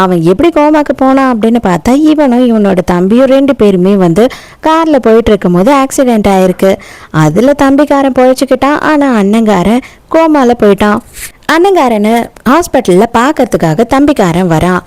அவன் எப்படி கோமாக்கு போனான் அப்படின்னு பார்த்தா இவனும் இவனோட தம்பியும் ரெண்டு பேருமே வந்து காரில் போயிட்டு இருக்கும்போது ஆக்சிடென்ட் ஆயிருக்கு. அதில் தம்பிக்காரன் பொழைச்சிக்கிட்டான் ஆனால் அண்ணங்காரன் கோமால போயிட்டான். அண்ணங்காரனை ஹாஸ்பிட்டலில் பார்க்கறதுக்காக தம்பிக்காரன் வரான்.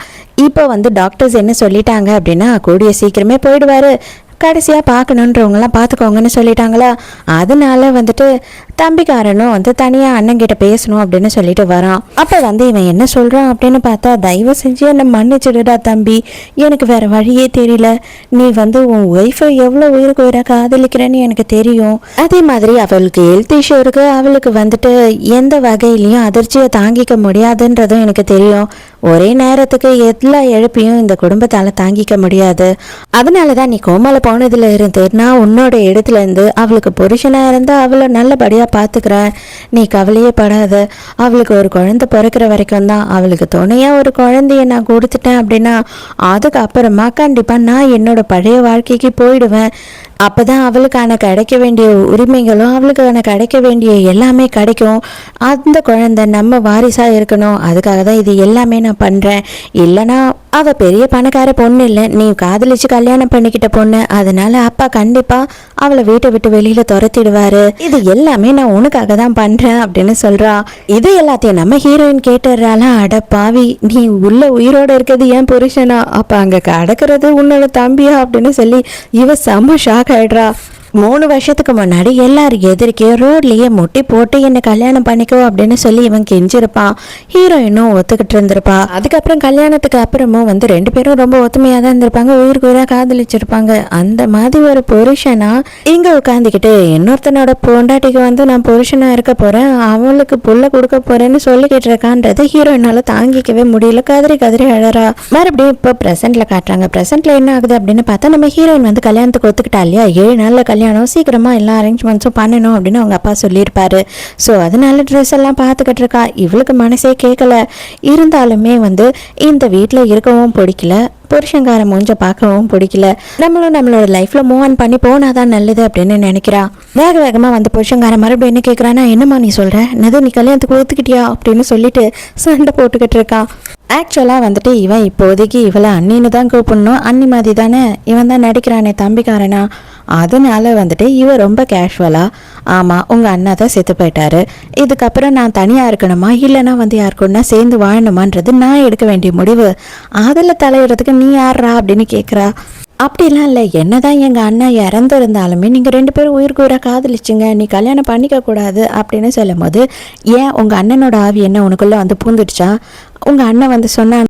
இப்போ வந்து டாக்டர்ஸ் என்ன சொல்லிட்டாங்க அப்படின்னா கூடிய சீக்கிரமே போயிடுவார். கடைசியாக பார்க்கணுன்றவங்களாம் பார்த்துக்கோங்கன்னு சொல்லிட்டாங்களா? அதனால வந்துட்டு தம்பிக்காரனும் வந்து தனியாக அண்ணங்கிட்ட பேசணும் அப்படின்னு சொல்லிட்டு வரான். அப்போ வந்து இவன் என்ன சொல்கிறான் அப்படின்னு பார்த்தா தயவு செஞ்சு என்னை மன்னிச்சிடுடா தம்பி. எனக்கு வேறு வழியே தெரியல. நீ வந்து உன் ஒய்ஃபை எவ்வளோ உயிருக்கு உயிராக காதலிக்கிறேன்னு எனக்கு தெரியும். அதே மாதிரி அவளுக்கு ஹெல்த் இஷ்யூ இருக்குது அவளுக்கு வந்துட்டு எந்த வகையிலையும் அதிர்ச்சியை தாங்கிக்க முடியாதுன்றதும் எனக்கு தெரியும். ஒரே நேரத்துக்கு எல்லா இழப்பையும் இந்த குடும்பத்தால் தாங்கிக்க முடியாது. அதனால தான் நீ கோமால போனதுல இருந்து நான் உன்னோட இடத்துல இருந்து அவளுக்கு புருஷனாக இருந்து அவளை நல்லபடியாக பார்த்துக்கிறேன் நீ கவலையே படாத. அவளுக்கு ஒரு குழந்தை பிறக்கிற வரைக்கும் தான் அவளுக்கு துணையாக ஒரு குழந்தைய நான் கொடுத்துட்டேன் அப்படின்னா அதுக்கு அப்புறமா கண்டிப்பாக நான் என்னோட பழைய வாழ்க்கைக்கு போயிடுவேன். அப்பதான் அவளுக்கான கிடைக்க வேண்டிய உரிமைகளும் அவளுக்கான கிடைக்க வேண்டிய எல்லாமே கிடைக்கும். அந்த குழந்தை நம்ம வாரிசாக இருக்கணும். அதுக்காக தான் இது எல்லாமே நான் பண்ணுறேன் இல்லைன்னா அவள் பெரிய பணக்கார பொண்ணு இல்லை. நீ காதலிச்சு கல்யாணம் பண்ணிக்கிட்ட பொண்ணு. அதனால அப்பா கண்டிப்பாக அவளை வீட்டை விட்டு வெளியில் துரத்திடுவாரு. இது எல்லாமே நான் உனக்காக தான் பண்ணுறேன் அப்படின்னு சொல்கிறா இது எல்லாத்தையும் நம்ம ஹீரோயின் கேட்டுறாளா அட பாவி நீ உள்ள உயிரோட இருக்கிறது ஏன் புருஷனா? அப்போ அங்கே கிடக்கிறது உன்னோட தம்பியா அப்படின்னு சொல்லி இவ செம்ம ஷாக் ஆயிடுறா மூணு வருஷத்துக்கு முன்னாடி எல்லாரும் எதிர்க்கே ரோட்லேயே முட்டி போட்டு என்னை கல்யாணம் பண்ணிக்கோ அப்படின்னு சொல்லி இவன் கெஞ்சிருப்பான். ஹீரோயினும் ஒத்துக்கிட்டு இருந்திருப்பா. அதுக்கப்புறம் கல்யாணத்துக்கு அப்புறமும் வந்து ரெண்டு பேரும் ரொம்ப ஒத்துமையாக தான் இருந்திருப்பாங்க. உயிருக்கு உயிராக காதலிச்சிருப்பாங்க. அந்த மாதிரி ஒரு புருஷனா இங்க உட்காந்துக்கிட்டு இன்னொருத்தனோட பொண்டாட்டிக்கு வந்து நான் புருஷனா இருக்க போறேன். அவளுக்கு புள்ள கொடுக்க போறேன்னு சொல்லிக்கிட்டு இருக்கான்றது ஹீரோயினால தாங்கிக்கவே முடியல. கதறி கதறி அழறா. மறுபடியும் இப்போ ப்ரெசென்ட்ல காட்டுறாங்க. ப்ரெசென்ட்ல என்ன ஆகுது அப்படின்னு பார்த்தா நம்ம ஹீரோயின் வந்து கல்யாணத்துக்கு ஒத்துக்கிட்டா இல்லையா? ஏழு நாள்ல கல்யாணம் சீக்கிரமா எல்லா அரேஞ்ச்மெண்ட்ஸும் பண்ணணும் அப்படின்னு அவங்க அப்பா சொல்லியிருப்பாரு. ஸோ அதனால ட்ரெஸ் எல்லாம் பார்த்துக்கிட்டு இருக்கா. இவளுக்கு மனசே கேட்கல இருந்தாலுமே வந்து இந்த வீட்டில் இருக்கவும் பிடிக்கல. புருஷங்கார மூஞ்ச பார்க்கவும் பிடிக்கல. நம்மளும் நம்மளோட லைஃப்ல மூவ் ஆன் பண்ணி போனாதான் நல்லது அப்படின்னு நினைக்கிறா. வேக வேகமா வந்து புருஷங்கார மறுபடியும் என்ன கேட்குறானா என்னம்மா நீ சொல்ற? என்னது நீ கல்யாணத்துக்கு ஒத்துக்கிட்டியா? அப்படின்னு சொல்லிட்டு சண்டை போட்டுக்கிட்டு இருக்கான் ஆக்சுவலாக வந்துட்டு இவன் இப்போதைக்கு இவளை அண்ணின்னு தான் கூப்பிடணும். அண்ணி மாதிரி தானே? இவன் தான் நடிக்கிறானே தம்பிக்காரனா? அதனால வந்துட்டு இவ ரொம்ப கேஷுவலாக ஆமாம் உங்கள் அண்ணா தான் செத்து போயிட்டாரு. இதுக்கப்புறம் நான் தனியாக இருக்கணுமா? இல்லைனா வந்து யாருக்குன்னா சேர்ந்து வாழணுமான்றது நான் எடுக்க வேண்டிய முடிவு. அதில் தலையிடுறதுக்கு நீ யார்றா? அப்படின்னு கேட்குறா அப்படிலாம் இல்லை. என்னதான் எங்கள் அண்ணன் இறந்துருந்தாலுமே நீங்கள் ரெண்டு பேரும் உயிருக்கு உயிராக காதலிச்சிங்க. நீ கல்யாணம் பண்ணிக்க கூடாது அப்படின்னு சொல்லும் போது ஏன் உங்கள் அண்ணனோட ஆவி என்ன உனக்குள்ளே வந்து பூந்துடுச்சா? உங்கள் அண்ணன் வந்து சொன்னான்